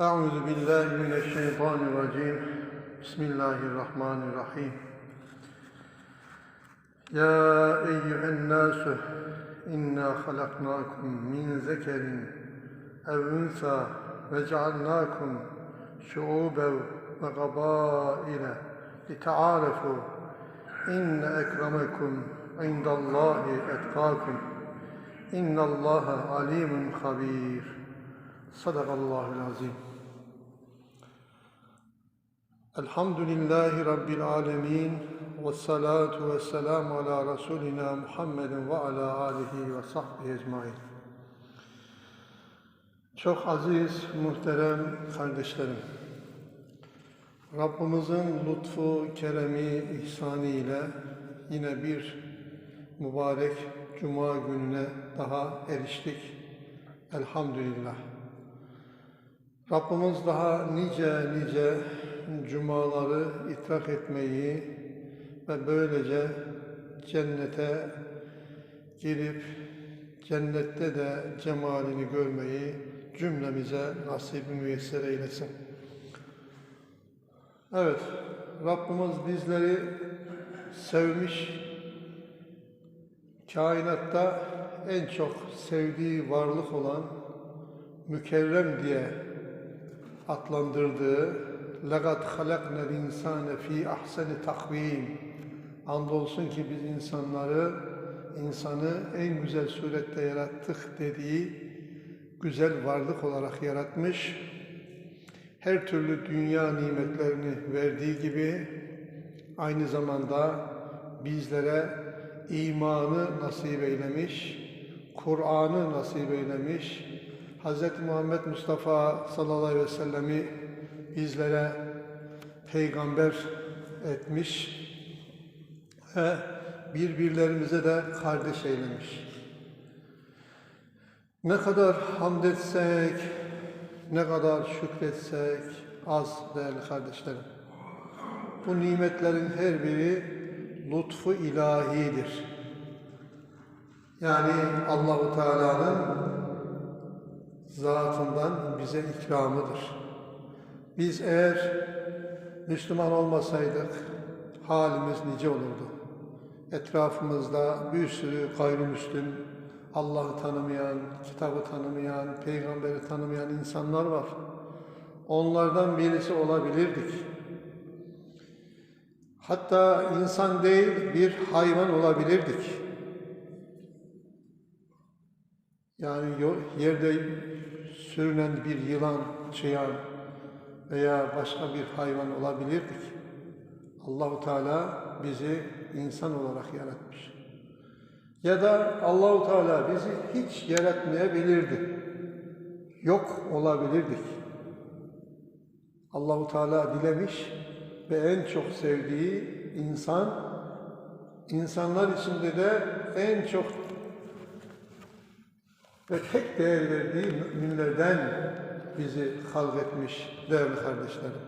أعوذ بالله من الشيطان الرجيم. بسم الله الرحمن الرحيم. يا أيها الناس إنا خلقناكم من ذكر أو أنثى وجعلناكم شعوبا وقبائل لتعارفوا إن أكرمكم عند الله أتقاكم. إن الله عليم خبير. Sadakallahul azim. Elhamdülillahi Rabbil alemin. Ve salatu ve selamu ala Resulina Muhammedin ve ala alihi ve sahbihi ecmain. Çok aziz, muhterem kardeşlerim. Rabbimizin lütfu, keremi, ihsanı ile yine bir mübarek Cuma gününe daha eriştik. Elhamdülillah. Rabbimiz daha nice nice cumaları idrak etmeyi ve böylece cennete girip cennette de cemalini görmeyi cümlemize nasip müyesser eylesin. Evet, Rabbimiz bizleri sevmiş, kainatta en çok sevdiği varlık olan mükerrem diye adlandırdığı لَقَدْ خَلَقْنَا الْاِنْسَانَ ف۪ي اَحْسَنِ takvim Andolsun ki biz insanları, insanı en güzel surette yarattık dediği güzel varlık olarak yaratmış. Her türlü dünya nimetlerini verdiği gibi aynı zamanda bizlere imanı nasip eylemiş, Kur'an'ı nasip eylemiş, Hz. Muhammed Mustafa sallallahu aleyhi ve sellemi bizlere peygamber etmiş ve birbirlerimize de kardeş eylemiş. Ne kadar hamd etsek, ne kadar şükretsek az değerli kardeşlerim. Bu nimetlerin her biri lütfu ilahidir. Yani Allahu Teala'nın zatından bize ikramıdır. Biz eğer Müslüman olmasaydık halimiz nice olurdu. Etrafımızda bir sürü gayrimüslim, Allah'ı tanımayan, kitabı tanımayan, peygamberi tanımayan insanlar var. Onlardan birisi olabilirdik. Hatta insan değil bir hayvan olabilirdik. Yani yerde sürünen bir yılan, çıyan veya başka bir hayvan olabilirdik. Allahu Teala bizi insan olarak yaratmış. Ya da Allahu Teala bizi hiç yaratmayabilirdi. Yok olabilirdik. Allahu Teala dilemiş ve en çok sevdiği insan insanlar içinde de en çok ve tek değer verdiği müminlerden bizi halk etmiş değerli kardeşlerim.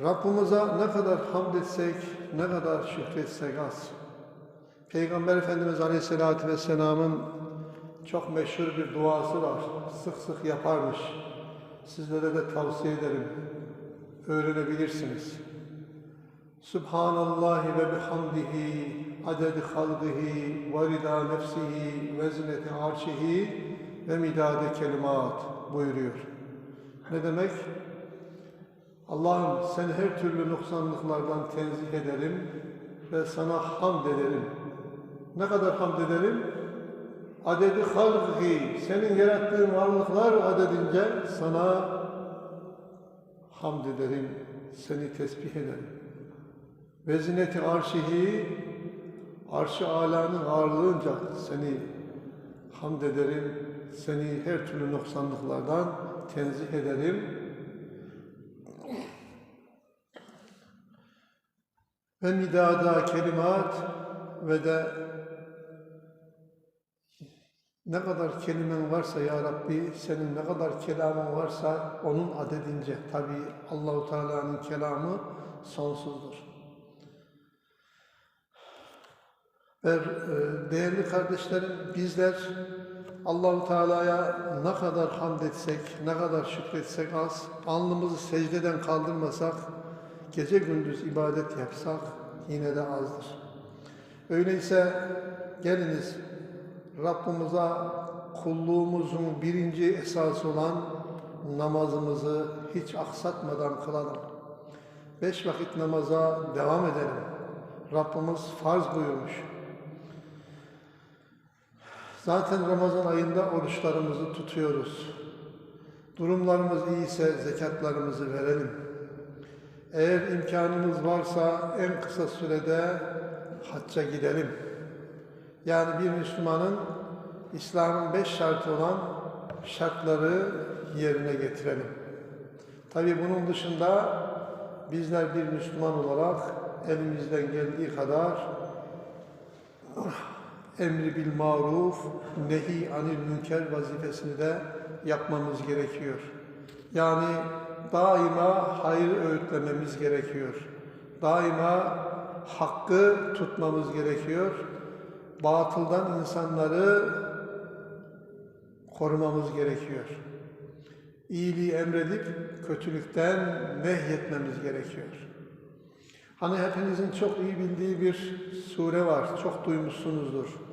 Rabbimize ne kadar hamd etsek, ne kadar şükretsek az. Peygamber Efendimiz Aleyhisselatü Vesselam'ın çok meşhur bir duası var. Sık sık yaparmış. Sizlere de tavsiye ederim. Öğrenebilirsiniz. Subhanallahi ve bihamdihi adedi halqihi ve rida nefsihi ve arşihi ve midade kelimat buyuruyor. Ne demek? Allah'ım seni her türlü noksanlıklardan tenzih ederim ve sana hamd ederim. Ne kadar hamd ederim? Adedi halqi, senin yarattığın varlıklar adedince sana hamd ederim, seni tesbih ederim. Ve zineti arşihi, arş-ı alanın ağırlığınca seni hamd ederim, seni her türlü noksanlıklardan tenzih ederim. Ve midada kelimat ve de ne kadar kelimen varsa ya Rabbi, senin ne kadar kelamın varsa onun adedince. Tabi Allahu Teala'nın kelamı sonsuzdur. Ve e, değerli kardeşlerim bizler Allahu Teala'ya ne kadar hamd etsek, ne kadar şükretsek az, alnımızı secdeden kaldırmasak, gece gündüz ibadet yapsak yine de azdır. Öyleyse geliniz Rabbimize kulluğumuzun birinci esası olan namazımızı hiç aksatmadan kılalım. Beş vakit namaza devam edelim. Rabbimiz farz buyurmuş. Zaten Ramazan ayında oruçlarımızı tutuyoruz. Durumlarımız iyiyse zekatlarımızı verelim. Eğer imkanımız varsa en kısa sürede hacca gidelim. Yani bir Müslümanın İslam'ın beş şartı olan şartları yerine getirelim. Tabii bunun dışında bizler bir Müslüman olarak elimizden geldiği kadar emri bil maruf, nehi anil münker vazifesini de yapmamız gerekiyor. Yani daima hayır öğütlememiz gerekiyor. Daima hakkı tutmamız gerekiyor. Batıldan insanları korumamız gerekiyor. İyiliği emredip kötülükten nehyetmemiz gerekiyor. Hani hepinizin çok iyi bildiği bir sure var, çok duymuşsunuzdur.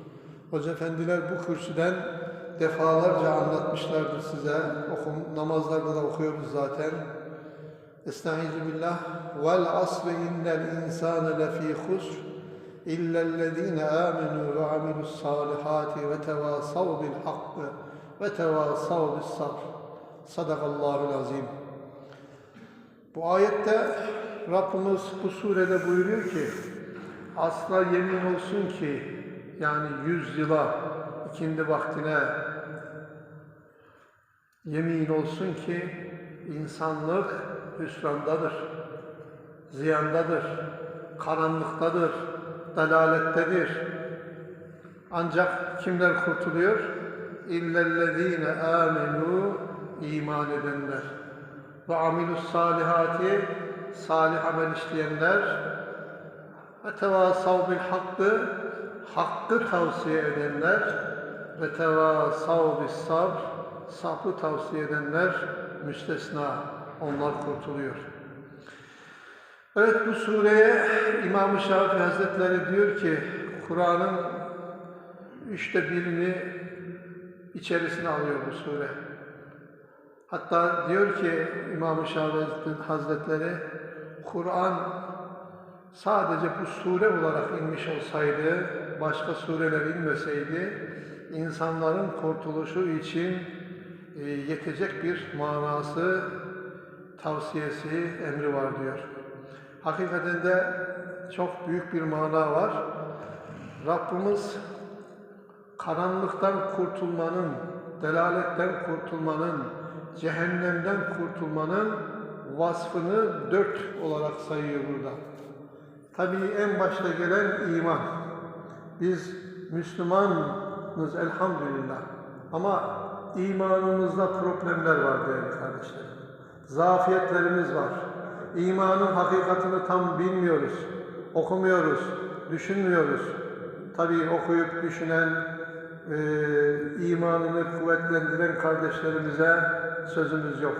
Hoca efendiler bu kürsüden defalarca anlatmışlardır size. Okum, namazlarda da okuyoruz zaten. Estaizu billah. Vel asri innel insane lefî husr illellezîne âmenû ve amilus salihâti ve tevâsav bil hakkı ve tevâsav bis sabr. Sadakallahul azim. Bu ayette Rabbimiz bu surede buyuruyor ki asla yemin olsun ki yani yüz yıla ikindi vaktine yemin olsun ki insanlık hüsrandadır, ziyandadır, karanlıktadır, dalalettedir. Ancak kimler kurtuluyor? İllellezine amenu iman edenler ve amilus salihati salih amel işleyenler ve tevasav bil hakkı hakkı tavsiye edenler ve tevasav bis sabr sabrı tavsiye edenler müstesna onlar kurtuluyor. Evet bu sureye İmam-ı Şafii Hazretleri diyor ki Kur'an'ın üçte birini içerisine alıyor bu sure. Hatta diyor ki İmam-ı Şafii Hazretleri, Kur'an sadece bu sure olarak inmiş olsaydı, başka sureler inmeseydi, insanların kurtuluşu için e, yetecek bir manası, tavsiyesi, emri var diyor. Hakikaten de çok büyük bir mana var. Rabbimiz karanlıktan kurtulmanın, delaletten kurtulmanın, cehennemden kurtulmanın vasfını dört olarak sayıyor burada. Tabii en başta gelen iman. Biz Müslümanız elhamdülillah. Ama imanımızda problemler var değerli kardeşlerim. Zafiyetlerimiz var. İmanın hakikatini tam bilmiyoruz. Okumuyoruz, düşünmüyoruz. Tabii okuyup düşünen, e, imanını kuvvetlendiren kardeşlerimize sözümüz yok.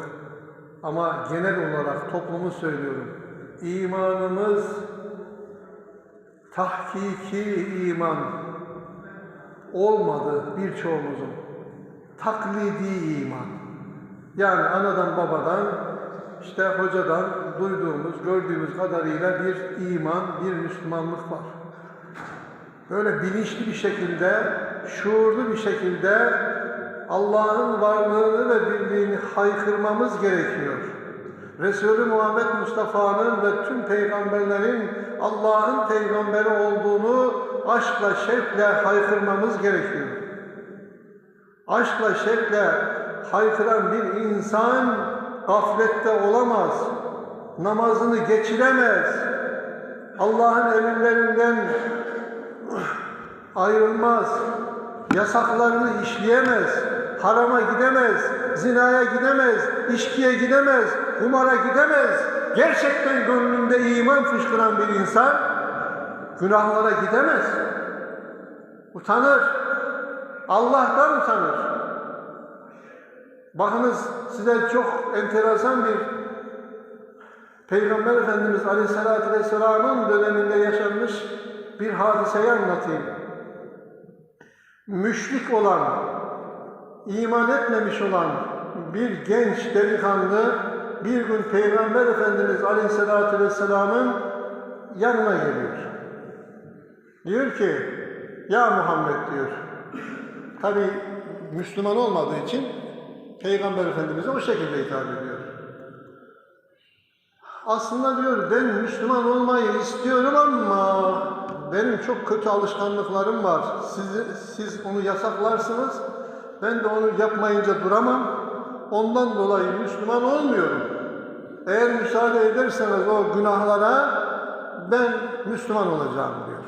Ama genel olarak toplumu söylüyorum. İmanımız tahkiki iman olmadı birçoğumuzun. Taklidi iman. Yani anadan babadan işte hocadan duyduğumuz, gördüğümüz kadarıyla bir iman, bir Müslümanlık var. Böyle bilinçli bir şekilde, şuurlu bir şekilde Allah'ın varlığını ve birliğini haykırmamız gerekiyor. Resulü Muhammed Mustafa'nın ve tüm peygamberlerin Allah'ın peygamberi olduğunu aşkla, şevkle haykırmamız gerekiyor. Aşkla, şevkle haykıran bir insan gaflette olamaz. Namazını geçiremez. Allah'ın emirlerinden ayrılmaz. Yasaklarını işleyemez. Harama gidemez. Zinaya gidemez. içkiye gidemez. Kumara gidemez. Gerçekten gönlünde iman fışkıran bir insan günahlara gidemez. Utanır. Allah'tan utanır. Bakınız size çok enteresan bir Peygamber Efendimiz Aleyhisselatü Vesselam'ın döneminde yaşanmış bir hadiseyi anlatayım. Müşrik olan, iman etmemiş olan bir genç delikanlı bir gün Peygamber Efendimiz Aleyhisselatü Vesselam'ın yanına geliyor. Diyor ki, ya Muhammed diyor. Tabi Müslüman olmadığı için Peygamber Efendimiz'e o şekilde hitap ediyor. Aslında diyor ben Müslüman olmayı istiyorum ama benim çok kötü alışkanlıklarım var. Siz, siz onu yasaklarsınız. Ben de onu yapmayınca duramam. Ondan dolayı Müslüman olmuyorum. Eğer müsaade ederseniz o günahlara ben Müslüman olacağım diyor.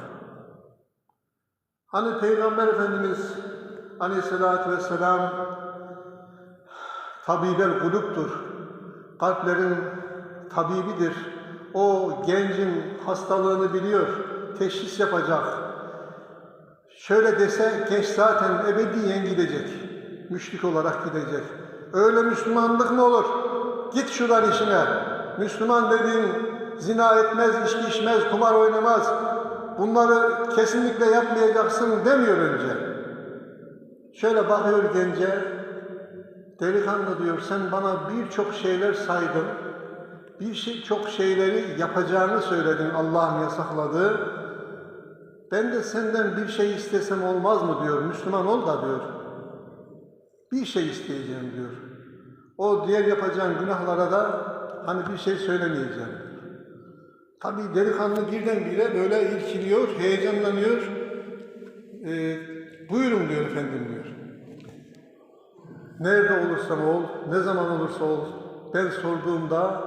Hani Peygamber Efendimiz Aleyhisselatü Vesselam tabibel kulüptür. Kalplerin tabibidir. O gencin hastalığını biliyor. Teşhis yapacak. Şöyle dese genç zaten ebediyen gidecek. Müşrik olarak gidecek. Öyle Müslümanlık mı olur? Git şuradan işine. Müslüman dediğin zina etmez, içki içmez, kumar oynamaz. Bunları kesinlikle yapmayacaksın demiyor önce. Şöyle bakıyor gence, delikanlı diyor sen bana birçok şeyler saydın. Bir şey, şeyleri yapacağını söyledin Allah'ın yasakladığı. Ben de senden bir şey istesem olmaz mı diyor. Müslüman ol da diyor. Bir şey isteyeceğim diyor. O diğer yapacağın günahlara da hani bir şey söylemeyeceğim. Tabi delikanlı birdenbire böyle irkiliyor, heyecanlanıyor. Ee, buyurun diyor efendim diyor. Nerede olursan ol, ne zaman olursa ol, ben sorduğumda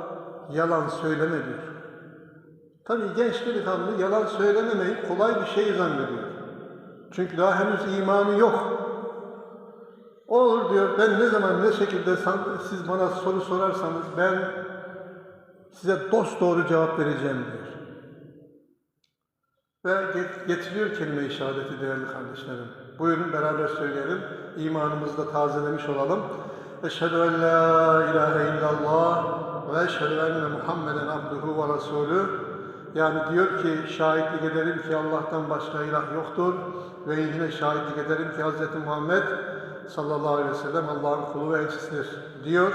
yalan söyleme diyor. Tabi genç delikanlı yalan söylememeyi kolay bir şey zannediyor. Çünkü daha henüz imanı yok. Olur diyor, ben ne zaman ne şekilde siz bana soru sorarsanız ben size dost doğru cevap vereceğim diyor. Ve getiriyor kelime-i şehadeti değerli kardeşlerim. Buyurun beraber söyleyelim. İmanımızı da tazelemiş olalım. Eşhedü en la ilahe illallah ve eşhedü enne Muhammeden abduhu ve resulü. Yani diyor ki şahitlik ederim ki Allah'tan başka ilah yoktur ve yine şahitlik ederim ki Hz. Muhammed sallallahu aleyhi ve sellem Allah'ın kulu ve elçisidir diyor.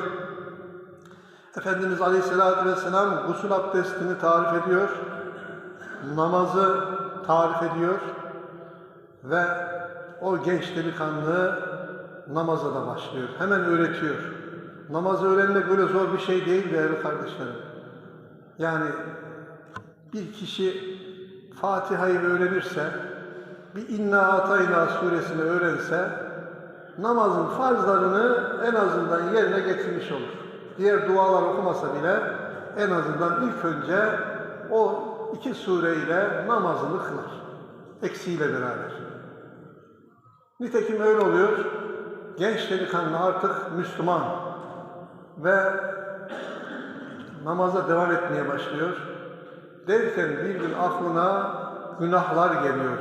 Efendimiz Aleyhisselatü Vesselam gusül abdestini tarif ediyor, namazı tarif ediyor ve o genç delikanlı namaza da başlıyor. Hemen öğretiyor. Namazı öğrenmek böyle zor bir şey değil değerli kardeşlerim. Yani bir kişi Fatiha'yı öğrenirse, bir İnna Atayna suresini öğrense, namazın farzlarını en azından yerine getirmiş olur. Diğer dualar okumasa bile en azından ilk önce o iki sureyle namazını kılar. Eksiğiyle beraber. Nitekim öyle oluyor. Genç delikanlı artık Müslüman ve namaza devam etmeye başlıyor. Derken bir gün aklına günahlar geliyor.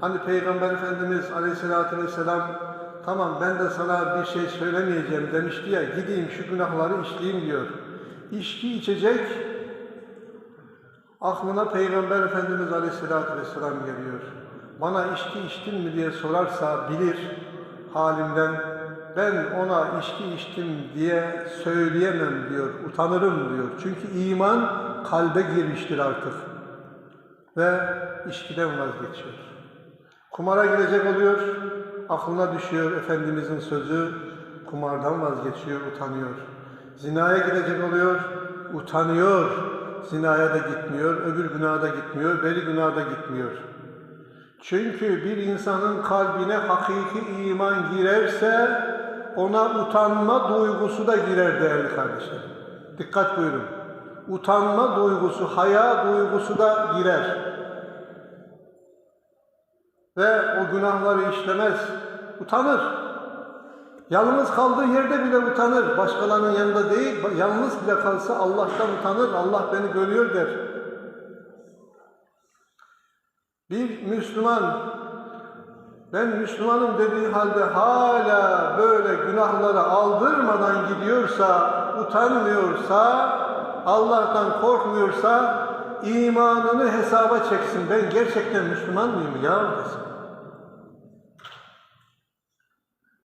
Hani Peygamber Efendimiz Aleyhisselatü Vesselam tamam ben de sana bir şey söylemeyeceğim demişti ya gideyim şu günahları işleyeyim diyor. İçki içecek aklına Peygamber Efendimiz Aleyhisselatü Vesselam geliyor. Bana içki içtin mi diye sorarsa bilir halimden ben ona içki içtim diye söyleyemem diyor, utanırım diyor. Çünkü iman kalbe girmiştir artık ve içkiden vazgeçiyor. Kumara girecek oluyor, aklına düşüyor Efendimizin sözü, kumardan vazgeçiyor, utanıyor. Zinaya gidecek oluyor, utanıyor, zinaya da gitmiyor, öbür günaha da gitmiyor, beri günaha da gitmiyor. Çünkü bir insanın kalbine hakiki iman girerse ona utanma duygusu da girer değerli kardeşlerim. Dikkat buyurun. Utanma duygusu, haya duygusu da girer. Ve o günahları işlemez. Utanır. Yalnız kaldığı yerde bile utanır. Başkalarının yanında değil, yalnız bile kalsa Allah'tan utanır. Allah beni görüyor der. Bir Müslüman ben Müslümanım dediği halde hala böyle günahları aldırmadan gidiyorsa, utanmıyorsa, Allah'tan korkmuyorsa imanını hesaba çeksin. Ben gerçekten Müslüman mıyım ya desin.